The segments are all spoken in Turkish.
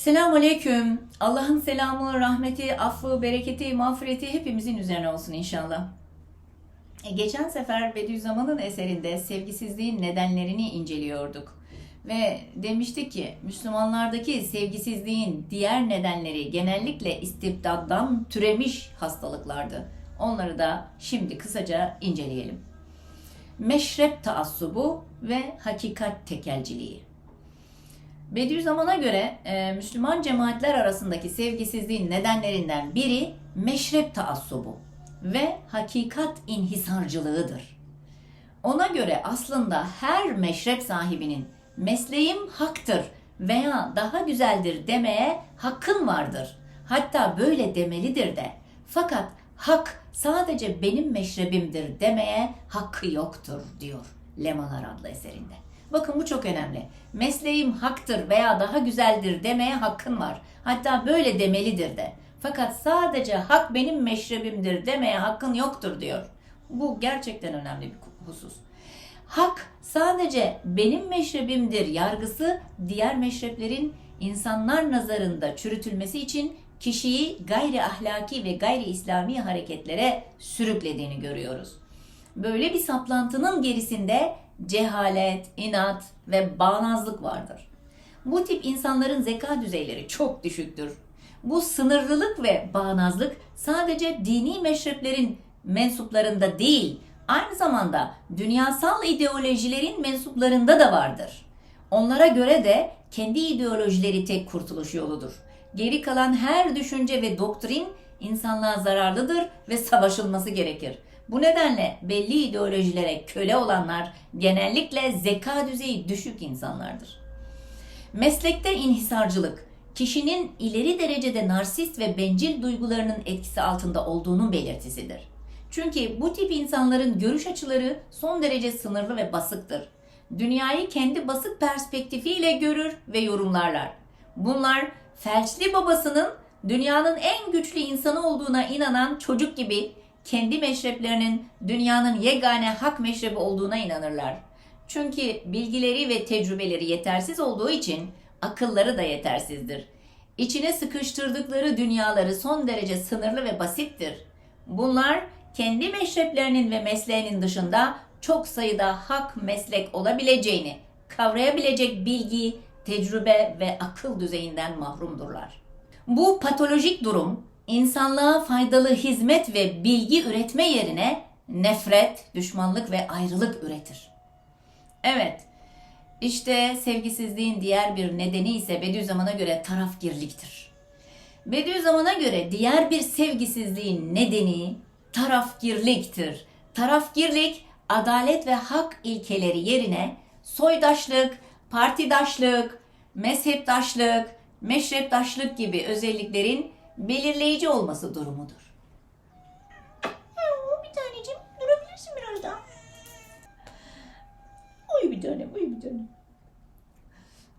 Selamun Aleyküm. Allah'ın selamı, rahmeti, affı, bereketi, mağfireti hepimizin üzerine olsun inşallah. E, Geçen sefer Bediüzzaman'ın eserinde sevgisizliğin nedenlerini inceliyorduk. Ve demiştik ki Müslümanlardaki sevgisizliğin diğer nedenleri genellikle istibdattan türemiş hastalıklardı. Onları da şimdi kısaca inceleyelim. Meşrep taassubu ve hakikat tekelciliği. Bediüzzaman'a göre e, Müslüman cemaatler arasındaki sevgisizliğin nedenlerinden biri meşrep taassubu ve hakikat inhisarcılığıdır. Ona göre aslında her meşrep sahibinin mesleğim haktır veya daha güzeldir demeye hakkın vardır. Hatta böyle demelidir de. Fakat hak sadece benim meşrebimdir demeye hakkı yoktur diyor Lemalar adlı eserinde. Bakın bu çok önemli. Mesleğim haktır veya daha güzeldir demeye hakkın var. Hatta böyle demelidir de. Fakat sadece hak benim meşrebimdir demeye hakkın yoktur diyor. Bu gerçekten önemli bir husus. Hak sadece benim meşrebimdir yargısı diğer meşreplerin insanlar nazarında çürütülmesi için kişiyi gayri ahlaki ve gayri İslami hareketlere sürüklediğini görüyoruz. Böyle bir saplantının gerisinde cehalet, inat ve bağnazlık vardır. Bu tip insanların zeka düzeyleri çok düşüktür. Bu sınırlılık ve bağnazlık sadece dini meşreplerin mensuplarında değil, aynı zamanda dünyasal ideolojilerin mensuplarında da vardır. Onlara göre de kendi ideolojileri tek kurtuluş yoludur. Geri kalan her düşünce ve doktrin insanlığa zararlıdır ve savaşılması gerekir. Bu nedenle belli ideolojilere köle olanlar genellikle zeka düzeyi düşük insanlardır. Meslekte inhisarcılık, kişinin ileri derecede narsist ve bencil duygularının etkisi altında olduğunun belirtisidir. Çünkü bu tip insanların görüş açıları son derece sınırlı ve basıktır. Dünyayı kendi basık perspektifiyle görür ve yorumlarlar. Bunlar felçli babasının dünyanın en güçlü insanı olduğuna inanan çocuk gibi kendi meşreplerinin dünyanın yegane hak meşrebi olduğuna inanırlar. Çünkü bilgileri ve tecrübeleri yetersiz olduğu için akılları da yetersizdir. İçine sıkıştırdıkları dünyaları son derece sınırlı ve basittir. Bunlar kendi meşreplerinin ve mesleğinin dışında çok sayıda hak meslek olabileceğini kavrayabilecek bilgi, tecrübe ve akıl düzeyinden mahrumdurlar. Bu patolojik durum insanlığa faydalı hizmet ve bilgi üretme yerine nefret, düşmanlık ve ayrılık üretir. Evet, işte sevgisizliğin diğer bir nedeni ise Bediüzzaman'a göre tarafgirliktir. Bediüzzaman'a göre diğer bir sevgisizliğin nedeni tarafgirliktir. Tarafgirlik, adalet ve hak ilkeleri yerine soydaşlık, partidaşlık, mezheptaşlık, meşreptaşlık gibi özelliklerin belirleyici olması durumudur. Bir taneciğim durabilirsin biraz daha. Uyu bir tanem, uyu bir tanem.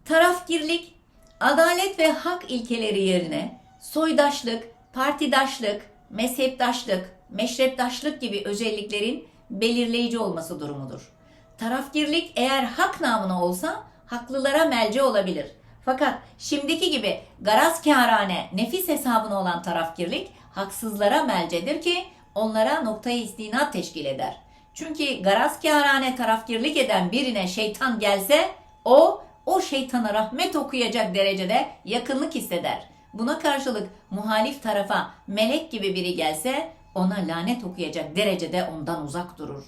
Tarafgirlik, adalet ve hak ilkeleri yerine soydaşlık, partidaşlık, mezheptaşlık, meşreptaşlık gibi özelliklerin belirleyici olması durumudur. Tarafgirlik eğer hak namına olsa haklılara melce olabilir. Fakat şimdiki gibi garazkârane nefis hesabına olan tarafgirlik haksızlara melcedir ki onlara noktayı istinat teşkil eder. Çünkü garazkârane tarafgirlik eden birine şeytan gelse o o şeytana rahmet okuyacak derecede yakınlık hisseder. Buna karşılık muhalif tarafa melek gibi biri gelse ona lanet okuyacak derecede ondan uzak durur.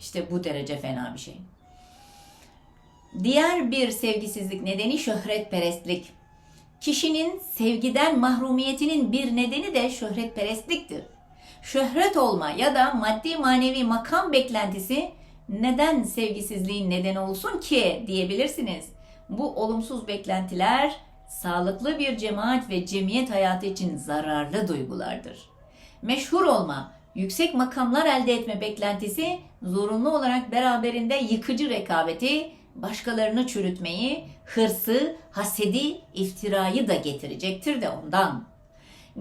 İşte bu derece fena bir şey. Diğer bir sevgisizlik nedeni şöhretperestlik. Kişinin sevgiden mahrumiyetinin bir nedeni de şöhretperestliktir. Şöhret olma ya da maddi manevi makam beklentisi neden sevgisizliğin nedeni olsun ki diyebilirsiniz. Bu olumsuz beklentiler sağlıklı bir cemaat ve cemiyet hayatı için zararlı duygulardır. Meşhur olma, yüksek makamlar elde etme beklentisi zorunlu olarak beraberinde yıkıcı rekabeti, başkalarını çürütmeyi, hırsı, hasedi, iftirayı da getirecektir de ondan.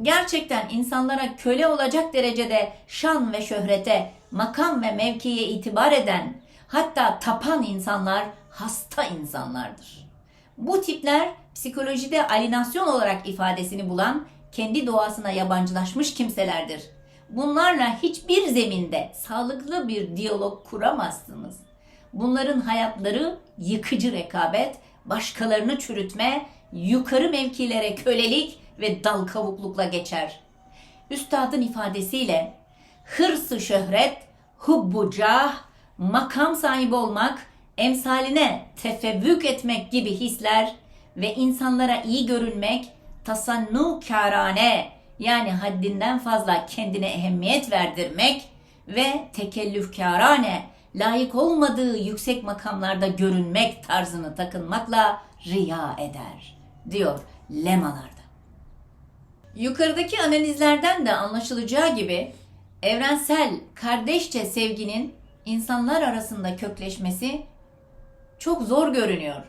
Gerçekten insanlara köle olacak derecede şan ve şöhrete, makam ve mevkiye itibar eden, hatta tapan insanlar hasta insanlardır. Bu tipler psikolojide alienasyon olarak ifadesini bulan kendi doğasına yabancılaşmış kimselerdir. Bunlarla hiçbir zeminde sağlıklı bir diyalog kuramazsınız. Bunların hayatları yıkıcı rekabet, başkalarını çürütme, yukarı mevkilere kölelik ve dal kavuklukla geçer. Üstadın ifadesiyle hırsı şöhret, hubbu cah, makam sahibi olmak, emsaline tefevvük etmek gibi hisler ve insanlara iyi görünmek, tasannu kârane yani haddinden fazla kendine ehemmiyet verdirmek ve tekellüfkârane layık olmadığı yüksek makamlarda görünmek tarzını takınmakla riya eder diyor lemalarda. Yukarıdaki analizlerden de anlaşılacağı gibi evrensel kardeşçe sevginin insanlar arasında kökleşmesi çok zor görünüyor.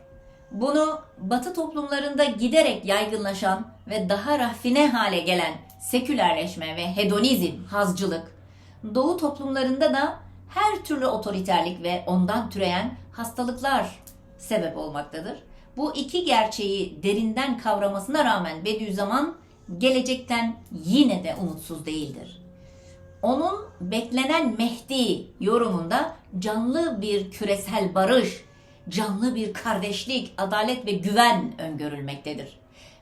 Bunu Batı toplumlarında giderek yaygınlaşan ve daha rafine hale gelen sekülerleşme ve hedonizm, hazcılık, Doğu toplumlarında da her türlü otoriterlik ve ondan türeyen hastalıklar sebep olmaktadır. Bu iki gerçeği derinden kavramasına rağmen Bediüzzaman gelecekten yine de umutsuz değildir. Onun beklenen Mehdi yorumunda canlı bir küresel barış, canlı bir kardeşlik, adalet ve güven öngörülmektedir.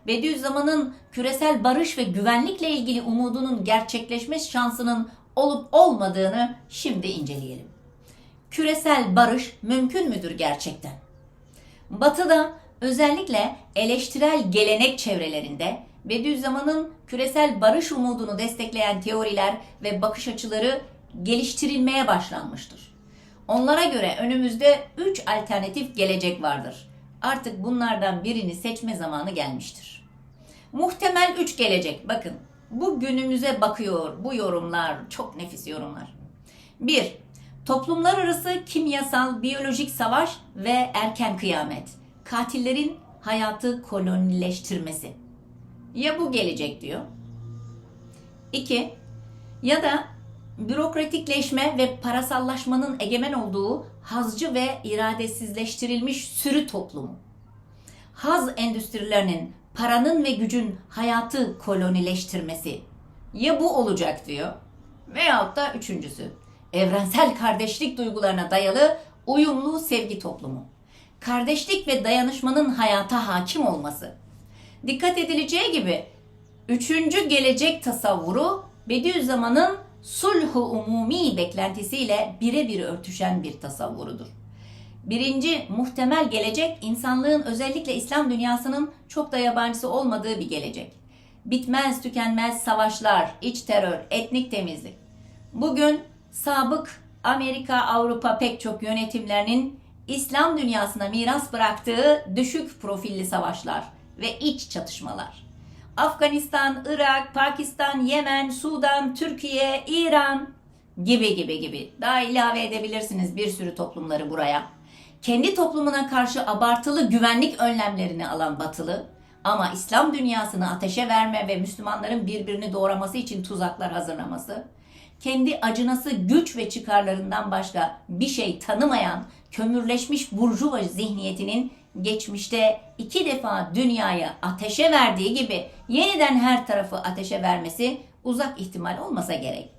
Bediüzzaman'ın küresel barış ve güvenlikle ilgili umudunun gerçekleşme şansının olup olmadığını şimdi inceleyelim. Küresel barış mümkün müdür gerçekten? Batı'da özellikle eleştirel gelenek çevrelerinde Bediüzzaman'ın küresel barış umudunu destekleyen teoriler ve bakış açıları geliştirilmeye başlanmıştır. Onlara göre önümüzde 3 alternatif gelecek vardır. Artık bunlardan birini seçme zamanı gelmiştir. Muhtemel 3 gelecek. Bakın bu günümüze bakıyor bu yorumlar. Çok nefis yorumlar. 1. Toplumlar arası kimyasal, biyolojik savaş ve erken kıyamet. Katillerin hayatı kolonileştirmesi. Ya bu gelecek diyor. 2. Ya da bürokratikleşme ve parasallaşmanın egemen olduğu hazcı ve iradesizleştirilmiş sürü toplumu. Haz endüstrilerinin paranın ve gücün hayatı kolonileştirmesi. Ya bu olacak diyor. Veyahut da üçüncüsü. Evrensel kardeşlik duygularına dayalı uyumlu sevgi toplumu. Kardeşlik ve dayanışmanın hayata hakim olması. Dikkat edileceği gibi üçüncü gelecek tasavvuru Bediüzzaman'ın sulhu umumi beklentisiyle birebir örtüşen bir tasavvurudur. Birinci muhtemel gelecek insanlığın özellikle İslam dünyasının çok da yabancısı olmadığı bir gelecek. Bitmez tükenmez savaşlar, iç terör, etnik temizlik. Bugün sabık Amerika, Avrupa pek çok yönetimlerinin İslam dünyasına miras bıraktığı düşük profilli savaşlar ve iç çatışmalar. Afganistan, Irak, Pakistan, Yemen, Sudan, Türkiye, İran gibi gibi gibi. Daha ilave edebilirsiniz bir sürü toplumları buraya. Kendi toplumuna karşı abartılı güvenlik önlemlerini alan batılı ama İslam dünyasını ateşe verme ve Müslümanların birbirini doğraması için tuzaklar hazırlaması, kendi acınası güç ve çıkarlarından başka bir şey tanımayan kömürleşmiş burjuva zihniyetinin geçmişte iki defa dünyayı ateşe verdiği gibi yeniden her tarafı ateşe vermesi uzak ihtimal olmasa gerek.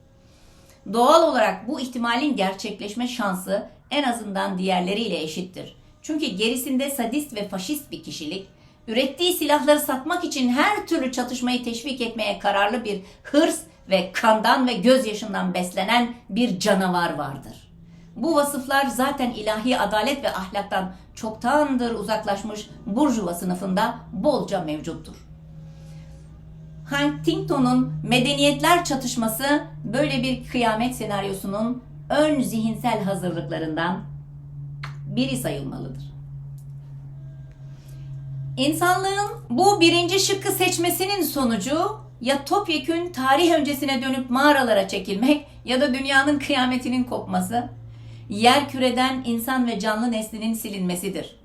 Doğal olarak bu ihtimalin gerçekleşme şansı en azından diğerleriyle eşittir. Çünkü gerisinde sadist ve faşist bir kişilik, ürettiği silahları satmak için her türlü çatışmayı teşvik etmeye kararlı bir hırs ve kandan ve gözyaşından beslenen bir canavar vardır. Bu vasıflar zaten ilahi adalet ve ahlaktan çoktandır uzaklaşmış burjuva sınıfında bolca mevcuttur. Huntington'un medeniyetler çatışması böyle bir kıyamet senaryosunun ön zihinsel hazırlıklarından biri sayılmalıdır. İnsanlığın bu birinci şıkkı seçmesinin sonucu ya topyekün tarih öncesine dönüp mağaralara çekilmek ya da dünyanın kıyametinin kopması, yer küreden insan ve canlı neslinin silinmesidir.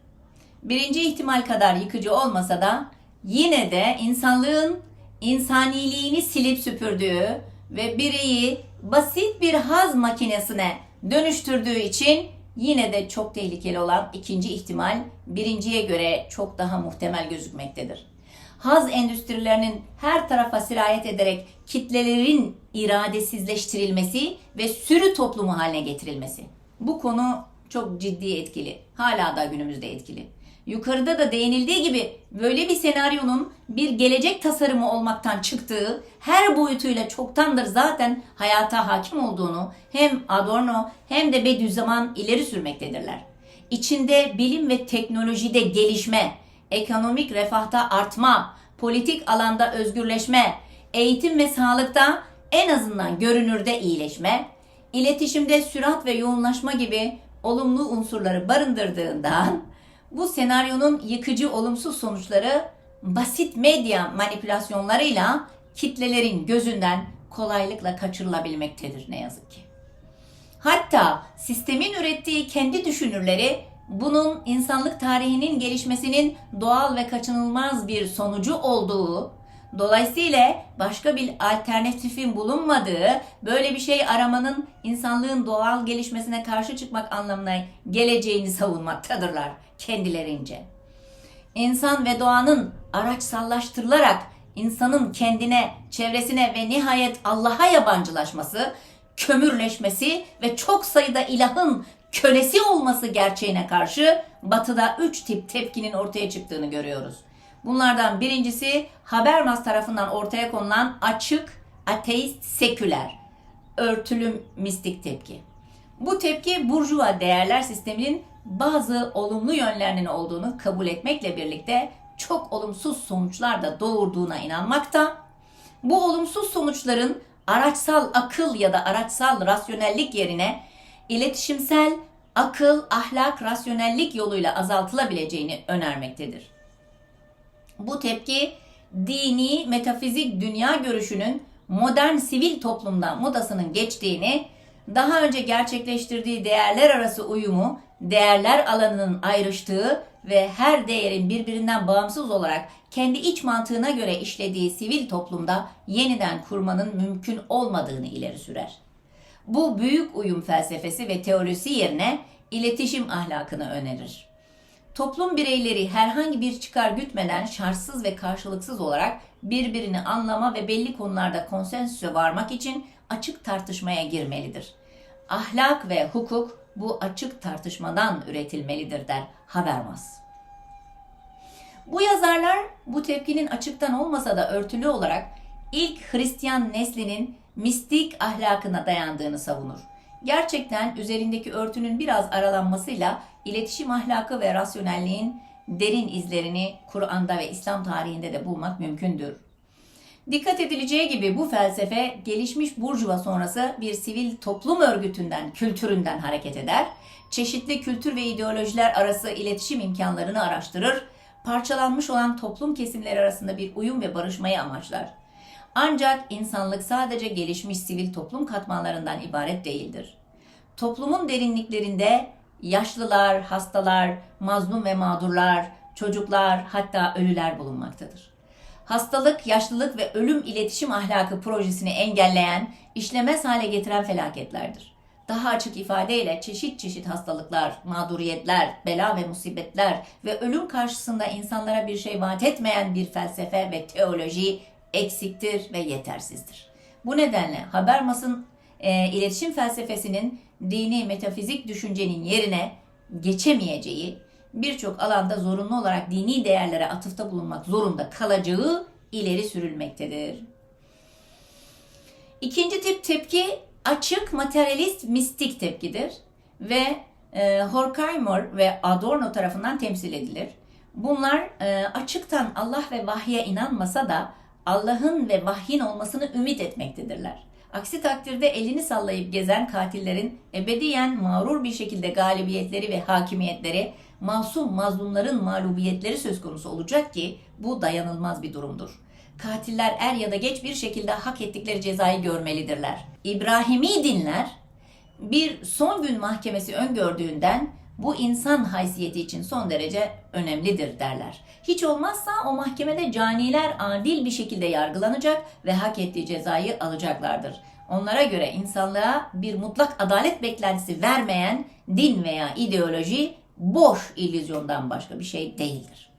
Birinci ihtimal kadar yıkıcı olmasa da yine de insanlığın insaniliğini silip süpürdüğü ve bireyi basit bir haz makinesine dönüştürdüğü için yine de çok tehlikeli olan ikinci ihtimal birinciye göre çok daha muhtemel gözükmektedir. Haz endüstrilerinin her tarafa sirayet ederek kitlelerin iradesizleştirilmesi ve sürü toplumu haline getirilmesi. Bu konu çok ciddi etkili. Hala da günümüzde etkili. Yukarıda da değinildiği gibi böyle bir senaryonun bir gelecek tasarımı olmaktan çıktığı her boyutuyla çoktandır zaten hayata hakim olduğunu hem Adorno hem de Bediüzzaman ileri sürmektedirler. İçinde bilim ve teknolojide gelişme, ekonomik refahta artma, politik alanda özgürleşme, eğitim ve sağlıkta en azından görünürde iyileşme, iletişimde sürat ve yoğunlaşma gibi olumlu unsurları barındırdığından bu senaryonun yıkıcı olumsuz sonuçları basit medya manipülasyonlarıyla kitlelerin gözünden kolaylıkla kaçırılabilmektedir ne yazık ki. Hatta sistemin ürettiği kendi düşünürleri bunun insanlık tarihinin gelişmesinin doğal ve kaçınılmaz bir sonucu olduğu, dolayısıyla başka bir alternatifin bulunmadığı, böyle bir şey aramanın insanlığın doğal gelişmesine karşı çıkmak anlamına geleceğini savunmaktadırlar kendilerince. İnsan ve doğanın araçsallaştırılarak insanın kendine, çevresine ve nihayet Allah'a yabancılaşması, kömürleşmesi ve çok sayıda ilahın kölesi olması gerçeğine karşı batıda üç tip tepkinin ortaya çıktığını görüyoruz. Bunlardan birincisi Habermas tarafından ortaya konulan açık, ateist, seküler, örtülü mistik tepki. Bu tepki burjuva değerler sisteminin bazı olumlu yönlerinin olduğunu kabul etmekle birlikte çok olumsuz sonuçlar da doğurduğuna inanmakta. Bu olumsuz sonuçların araçsal akıl ya da araçsal rasyonellik yerine iletişimsel akıl, ahlak, rasyonellik yoluyla azaltılabileceğini önermektedir. Bu tepki dini, metafizik dünya görüşünün modern sivil toplumda modasının geçtiğini, daha önce gerçekleştirdiği değerler arası uyumu, değerler alanının ayrıştığı ve her değerin birbirinden bağımsız olarak kendi iç mantığına göre işlediği sivil toplumda yeniden kurmanın mümkün olmadığını ileri sürer. Bu büyük uyum felsefesi ve teorisi yerine iletişim ahlakını önerir. Toplum bireyleri herhangi bir çıkar gütmeden şartsız ve karşılıksız olarak birbirini anlama ve belli konularda konsensüse varmak için açık tartışmaya girmelidir. Ahlak ve hukuk bu açık tartışmadan üretilmelidir der Habermas. Bu yazarlar bu tepkinin açıktan olmasa da örtülü olarak ilk Hristiyan neslinin mistik ahlakına dayandığını savunur. Gerçekten üzerindeki örtünün biraz aralanmasıyla iletişim ahlakı ve rasyonelliğin derin izlerini Kur'an'da ve İslam tarihinde de bulmak mümkündür. Dikkat edileceği gibi bu felsefe gelişmiş Burjuva sonrası bir sivil toplum örgütünden, kültüründen hareket eder. Çeşitli kültür ve ideolojiler arası iletişim imkanlarını araştırır. Parçalanmış olan toplum kesimleri arasında bir uyum ve barışmayı amaçlar. Ancak insanlık sadece gelişmiş sivil toplum katmanlarından ibaret değildir. Toplumun derinliklerinde yaşlılar, hastalar, mazlum ve mağdurlar, çocuklar hatta ölüler bulunmaktadır. Hastalık, yaşlılık ve ölüm iletişim ahlakı projesini engelleyen, işlemez hale getiren felaketlerdir. Daha açık ifadeyle çeşit çeşit hastalıklar, mağduriyetler, bela ve musibetler ve ölüm karşısında insanlara bir şey vaat etmeyen bir felsefe ve teoloji eksiktir ve yetersizdir. Bu nedenle Habermas'ın e, iletişim felsefesinin dini metafizik düşüncenin yerine geçemeyeceği, birçok alanda zorunlu olarak dini değerlere atıfta bulunmak zorunda kalacağı ileri sürülmektedir. İkinci tip tepki açık materyalist mistik tepkidir ve e, Horkheimer ve Adorno tarafından temsil edilir. Bunlar e, açıktan Allah ve vahye inanmasa da Allah'ın ve vahyin olmasını ümit etmektedirler. Aksi takdirde elini sallayıp gezen katillerin ebediyen mağrur bir şekilde galibiyetleri ve hakimiyetleri, masum mazlumların mağlubiyetleri söz konusu olacak ki bu dayanılmaz bir durumdur. Katiller er ya da geç bir şekilde hak ettikleri cezayı görmelidirler. İbrahimi dinler bir son gün mahkemesi öngördüğünden bu insan haysiyeti için son derece önemlidir derler. Hiç olmazsa o mahkemede caniler adil bir şekilde yargılanacak ve hak ettiği cezayı alacaklardır. Onlara göre insanlığa bir mutlak adalet beklentisi vermeyen din veya ideoloji boş illüzyondan başka bir şey değildir.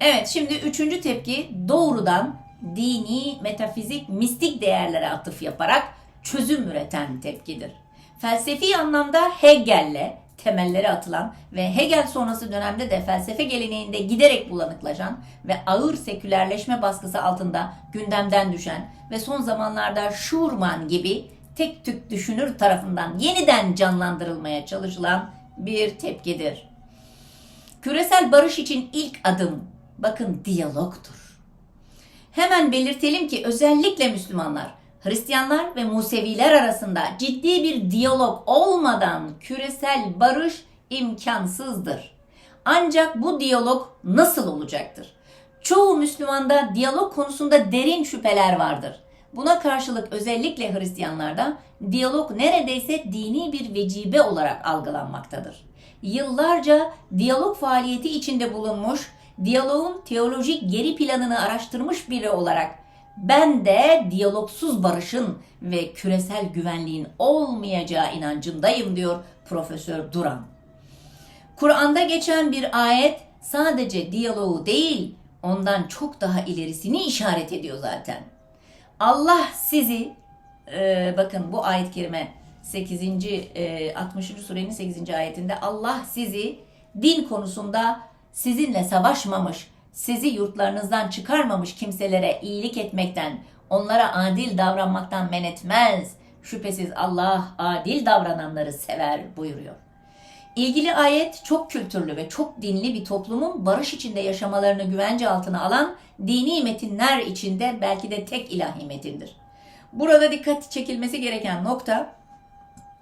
Evet şimdi üçüncü tepki doğrudan dini, metafizik, mistik değerlere atıf yaparak çözüm üreten tepkidir. Felsefi anlamda Hegel'le temelleri atılan ve Hegel sonrası dönemde de felsefe geleneğinde giderek bulanıklaşan ve ağır sekülerleşme baskısı altında gündemden düşen ve son zamanlarda Schurman gibi tek tük düşünür tarafından yeniden canlandırılmaya çalışılan bir tepkidir. Küresel barış için ilk adım bakın diyalogtur. Hemen belirtelim ki özellikle Müslümanlar, Hristiyanlar ve Museviler arasında ciddi bir diyalog olmadan küresel barış imkansızdır. Ancak bu diyalog nasıl olacaktır? Çoğu Müslümanda diyalog konusunda derin şüpheler vardır. Buna karşılık özellikle Hristiyanlarda diyalog neredeyse dini bir vecibe olarak algılanmaktadır. Yıllarca diyalog faaliyeti içinde bulunmuş, diyaloğun teolojik geri planını araştırmış biri olarak ben de diyalogsuz barışın ve küresel güvenliğin olmayacağı inancındayım diyor Profesör Duran. Kur'an'da geçen bir ayet sadece diyaloğu değil, ondan çok daha ilerisini işaret ediyor zaten. Allah sizi, e, bakın bu ayet-i kerime 8. E, 60. surenin 8. ayetinde Allah sizi din konusunda sizinle savaşmamış, sizi yurtlarınızdan çıkarmamış kimselere iyilik etmekten, onlara adil davranmaktan men etmez. Şüphesiz Allah adil davrananları sever buyuruyor. İlgili ayet çok kültürlü ve çok dinli bir toplumun barış içinde yaşamalarını güvence altına alan dini metinler içinde belki de tek ilahi metindir. Burada dikkat çekilmesi gereken nokta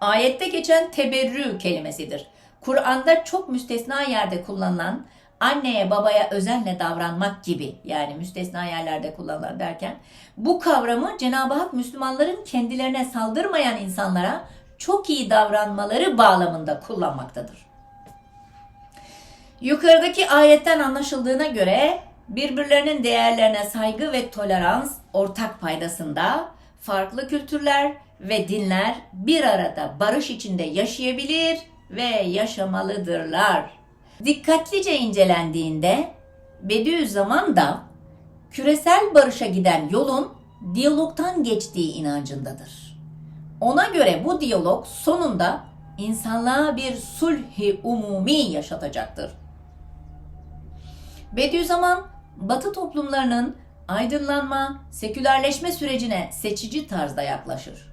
ayette geçen teberrü kelimesidir. Kur'an'da çok müstesna yerde kullanılan anneye babaya özenle davranmak gibi yani müstesna yerlerde kullanılan derken bu kavramı Cenab-ı Hak Müslümanların kendilerine saldırmayan insanlara çok iyi davranmaları bağlamında kullanmaktadır. Yukarıdaki ayetten anlaşıldığına göre birbirlerinin değerlerine saygı ve tolerans ortak paydasında farklı kültürler ve dinler bir arada barış içinde yaşayabilir ve yaşamalıdırlar. Dikkatlice incelendiğinde Bediüzzaman da küresel barışa giden yolun diyalogtan geçtiği inancındadır. Ona göre bu diyalog sonunda insanlığa bir sulhi umumi yaşatacaktır. Bediüzzaman, Batı toplumlarının aydınlanma, sekülerleşme sürecine seçici tarzda yaklaşır.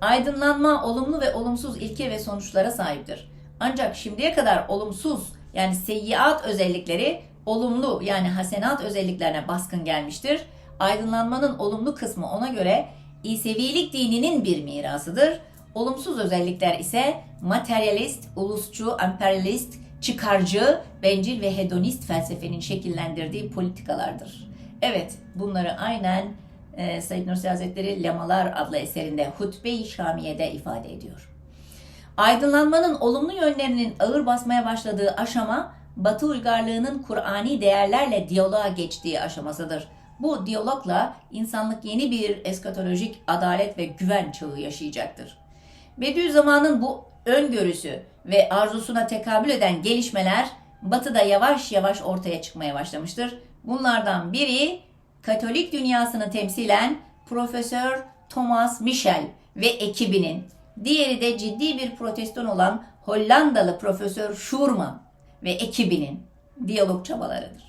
Aydınlanma olumlu ve olumsuz ilke ve sonuçlara sahiptir. Ancak şimdiye kadar olumsuz yani seyyiat özellikleri olumlu yani hasenat özelliklerine baskın gelmiştir. Aydınlanmanın olumlu kısmı ona göre İsevilik dininin bir mirasıdır. Olumsuz özellikler ise materyalist, ulusçu, emperyalist, çıkarcı, bencil ve hedonist felsefenin şekillendirdiği politikalardır. Evet, bunları aynen e, Said Nursi Hazretleri Lemalar adlı eserinde Hutbe-i Şamiye'de ifade ediyor. Aydınlanmanın olumlu yönlerinin ağır basmaya başladığı aşama, Batı uygarlığının Kur'ani değerlerle diyaloğa geçtiği aşamasıdır. Bu diyalogla insanlık yeni bir eskatolojik adalet ve güven çağı yaşayacaktır. Bediüzzaman'ın bu öngörüsü ve arzusuna tekabül eden gelişmeler Batı'da yavaş yavaş ortaya çıkmaya başlamıştır. Bunlardan biri Katolik dünyasını temsilen Profesör Thomas Michel ve ekibinin, diğeri de ciddi bir protestan olan Hollandalı Profesör Schurman ve ekibinin diyalog çabalarıdır.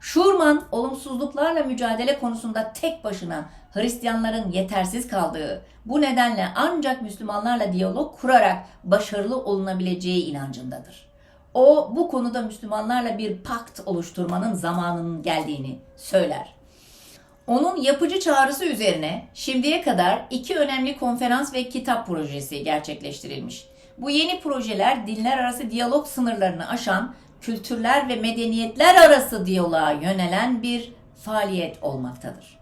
Schurman olumsuzluklarla mücadele konusunda tek başına Hristiyanların yetersiz kaldığı, bu nedenle ancak Müslümanlarla diyalog kurarak başarılı olunabileceği inancındadır. O bu konuda Müslümanlarla bir pakt oluşturmanın zamanının geldiğini söyler. Onun yapıcı çağrısı üzerine şimdiye kadar iki önemli konferans ve kitap projesi gerçekleştirilmiş. Bu yeni projeler dinler arası diyalog sınırlarını aşan, kültürler ve medeniyetler arası diyaloğa yönelen bir faaliyet olmaktadır.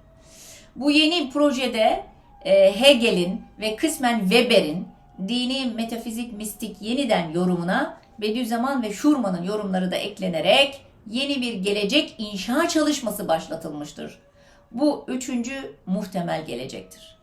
Bu yeni projede e, Hegel'in ve kısmen Weber'in dini, metafizik, mistik yeniden yorumuna Bediüzzaman ve Schurman'ın yorumları da eklenerek yeni bir gelecek inşa çalışması başlatılmıştır. Bu üçüncü muhtemel gelecektir.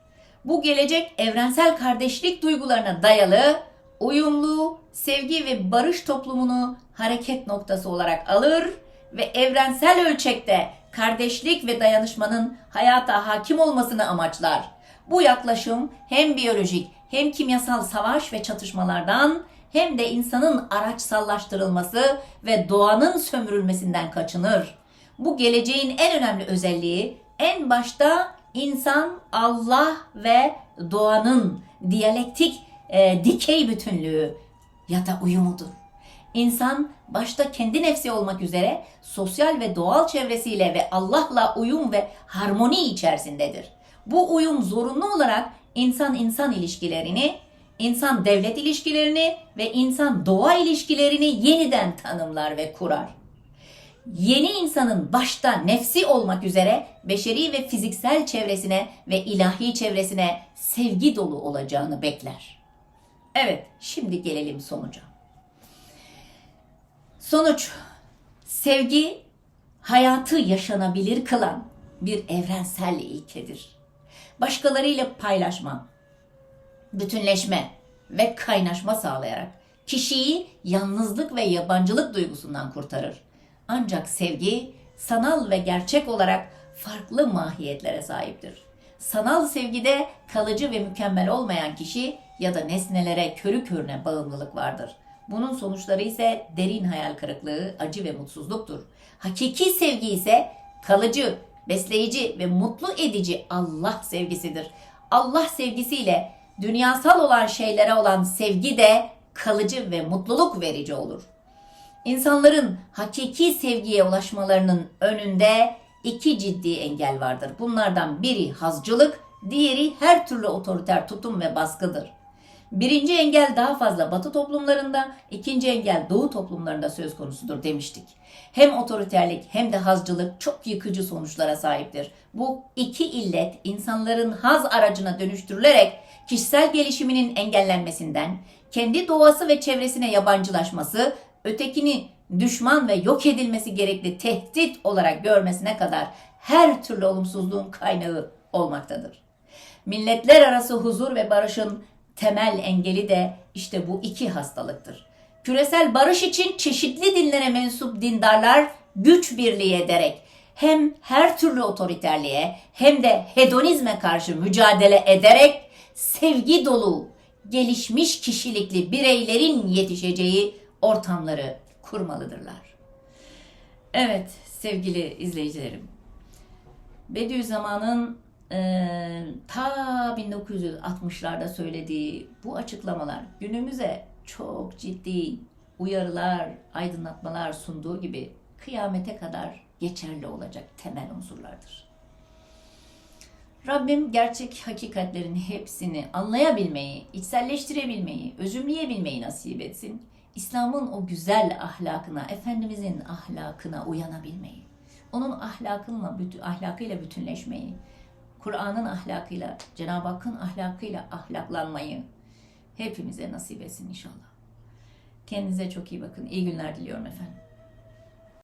Bu gelecek evrensel kardeşlik duygularına dayalı, uyumlu, sevgi ve barış toplumunu hareket noktası olarak alır ve evrensel ölçekte kardeşlik ve dayanışmanın hayata hakim olmasını amaçlar. Bu yaklaşım hem biyolojik hem kimyasal savaş ve çatışmalardan hem de insanın araçsallaştırılması ve doğanın sömürülmesinden kaçınır. Bu geleceğin en önemli özelliği en başta insan, Allah ve doğanın diyalektik e, dikey bütünlüğü ya da uyumudur. İnsan başta kendi nefsi olmak üzere sosyal ve doğal çevresiyle ve Allah'la uyum ve harmoni içerisindedir. Bu uyum zorunlu olarak insan-insan ilişkilerini, insan-devlet ilişkilerini ve insan-doğa ilişkilerini yeniden tanımlar ve kurar. Yeni insanın başta nefsi olmak üzere beşeri ve fiziksel çevresine ve ilahi çevresine sevgi dolu olacağını bekler. Evet, şimdi gelelim sonuca. Sonuç, sevgi hayatı yaşanabilir kılan bir evrensel ilkedir. Başkalarıyla paylaşma, bütünleşme ve kaynaşma sağlayarak kişiyi yalnızlık ve yabancılık duygusundan kurtarır. Ancak sevgi sanal ve gerçek olarak farklı mahiyetlere sahiptir. Sanal sevgide kalıcı ve mükemmel olmayan kişi ya da nesnelere körü körüne bağımlılık vardır. Bunun sonuçları ise derin hayal kırıklığı, acı ve mutsuzluktur. Hakiki sevgi ise kalıcı, besleyici ve mutlu edici Allah sevgisidir. Allah sevgisiyle dünyasal olan şeylere olan sevgi de kalıcı ve mutluluk verici olur. İnsanların hakiki sevgiye ulaşmalarının önünde iki ciddi engel vardır. Bunlardan biri hazcılık, diğeri her türlü otoriter tutum ve baskıdır. Birinci engel daha fazla batı toplumlarında, ikinci engel doğu toplumlarında söz konusudur demiştik. Hem otoriterlik hem de hazcılık çok yıkıcı sonuçlara sahiptir. Bu iki illet insanların haz aracına dönüştürülerek kişisel gelişiminin engellenmesinden, kendi doğası ve çevresine yabancılaşması, ötekini düşman ve yok edilmesi gerekli tehdit olarak görmesine kadar her türlü olumsuzluğun kaynağı olmaktadır. Milletler arası huzur ve barışın temel engeli de işte bu iki hastalıktır. Küresel barış için çeşitli dinlere mensup dindarlar güç birliği ederek hem her türlü otoriterliğe hem de hedonizme karşı mücadele ederek sevgi dolu, gelişmiş kişilikli bireylerin yetişeceği ortamları kurmalıdırlar. Evet sevgili izleyicilerim. Bediüzzaman'ın e, ta 1960'larda söylediği bu açıklamalar günümüze çok ciddi uyarılar, aydınlatmalar sunduğu gibi kıyamete kadar geçerli olacak temel unsurlardır. Rabbim gerçek hakikatlerin hepsini anlayabilmeyi, içselleştirebilmeyi, özümleyebilmeyi nasip etsin. İslam'ın o güzel ahlakına, Efendimizin ahlakına uyanabilmeyi, onun ahlakıyla, ahlakıyla bütünleşmeyi, Kur'an'ın ahlakıyla, Cenab-ı Hakk'ın ahlakıyla ahlaklanmayı hepimize nasip etsin inşallah. Kendinize çok iyi bakın. İyi günler diliyorum efendim.